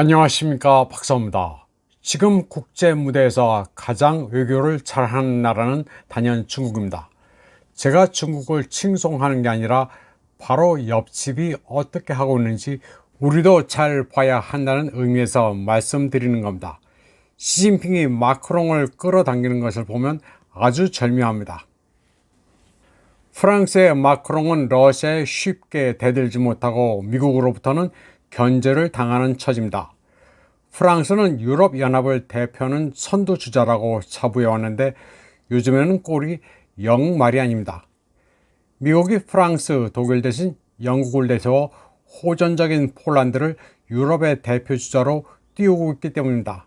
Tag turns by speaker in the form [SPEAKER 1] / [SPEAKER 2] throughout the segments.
[SPEAKER 1] 안녕하십니까 박사입니다. 지금 국제 무대에서 가장 외교를 잘하는 나라는 단연 중국입니다. 제가 중국을 칭송하는 게 아니라 바로 옆집이 어떻게 하고 있는지 우리도 잘 봐야 한다는 의미에서 말씀드리는 겁니다. 시진핑이 마크롱을 끌어당기는 것을 보면 아주 절묘합니다. 프랑스의 마크롱은 러시아에 쉽게 대들지 못하고 미국으로부터는 견제를 당하는 처지입니다. 프랑스는 유럽연합을 대표하는 선두주자라고 자부해왔는데 요즘에는 꼴이 영 말이 아닙니다. 미국이 프랑스, 독일 대신 영국을 내세워 호전적인 폴란드를 유럽의 대표주자로 띄우고 있기 때문입니다.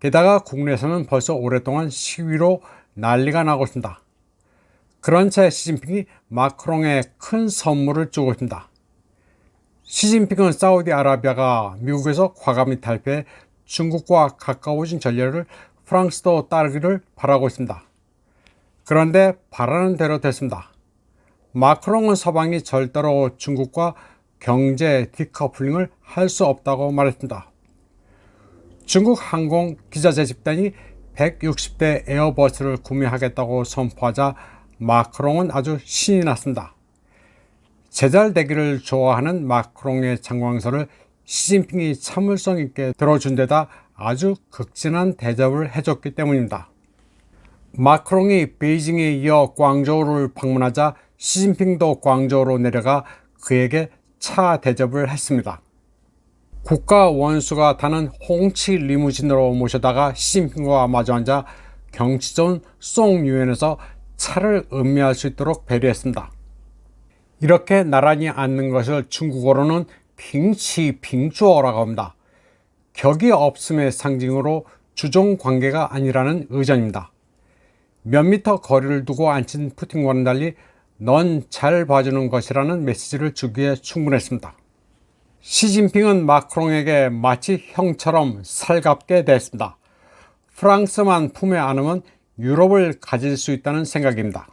[SPEAKER 1] 게다가 국내에서는 벌써 오랫동안 시위로 난리가 나고 있습니다. 그런 채 시진핑이 마크롱에 큰 선물을 주고 있습니다. 시진핑은 사우디아라비아가 미국에서 과감히 탈피해 중국과 가까워진 전례를 프랑스도 따르기를 바라고 있습니다. 그런데 바라는 대로 됐습니다. 마크롱은 서방이 절대로 중국과 경제 디커플링을 할 수 없다고 말했습니다. 중국 항공 기자재 집단이 160대 에어버스를 구매하겠다고 선포하자 마크롱은 아주 신이 났습니다. 제잘되기를 좋아하는 마크롱의 장광설을 시진핑이 참을성 있게 들어준 데다 아주 극진한 대접을 해줬기 때문입니다. 마크롱이 베이징에 이어 광저우를 방문하자 시진핑도 광저우로 내려가 그에게 차 대접을 했습니다. 국가 원수가 타는 홍치 리무진으로 모셔다가 시진핑과 마주 앉아 경치존 송유엔에서 차를 음미할 수 있도록 배려했습니다. 이렇게 나란히 앉는 것을 중국어로는 빙치 빙주어라고 합니다. 격이 없음의 상징으로 주종 관계가 아니라는 의전입니다. 몇 미터 거리를 두고 앉힌 푸틴과는 달리 넌 잘 봐주는 것이라는 메시지를 주기에 충분했습니다. 시진핑은 마크롱에게 마치 형처럼 살갑게 대했습니다. 프랑스만 품에 안으면 유럽을 가질 수 있다는 생각입니다.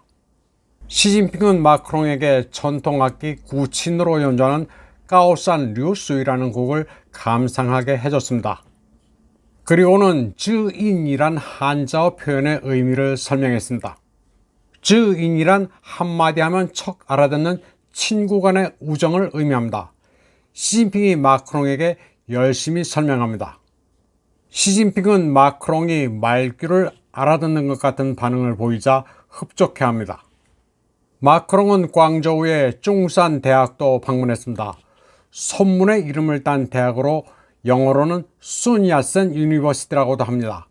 [SPEAKER 1] 시진핑은 마크롱에게 전통악기 구친으로 연주하는 까오산 류수이라는 곡을 감상하게 해줬습니다. 그리고는 즈인이란 한자어 표현의 의미를 설명했습니다. 즈인이란 한마디 하면 척 알아듣는 친구 간의 우정을 의미합니다. 시진핑이 마크롱에게 열심히 설명합니다. 시진핑은 마크롱이 말귀를 알아듣는 것 같은 반응을 보이자 흡족해합니다. 마크롱은 광저우의 중산 대학도 방문했습니다. 손문의 이름을 딴 대학으로 영어로는 순야센 유니버시티라고도 합니다.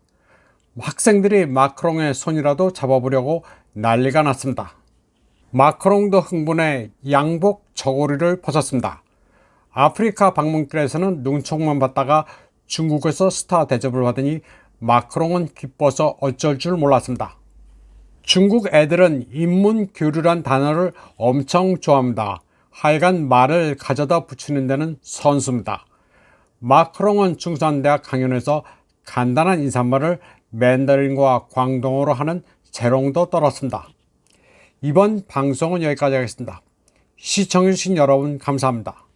[SPEAKER 1] 학생들이 마크롱의 손이라도 잡아보려고 난리가 났습니다. 마크롱도 흥분해 양복 저고리를 벗었습니다. 아프리카 방문길에서는 눈총만 받다가 중국에서 스타 대접을 받으니 마크롱은 기뻐서 어쩔 줄 몰랐습니다. 중국 애들은 인문 교류란 단어를 엄청 좋아합니다. 하여간 말을 가져다 붙이는 데는 선수입니다. 마크롱은 중산대학 강연에서 간단한 인사말을 맨더린과 광동어로 하는 재롱도 떨었습니다. 이번 방송은 여기까지 하겠습니다. 시청해주신 여러분 감사합니다.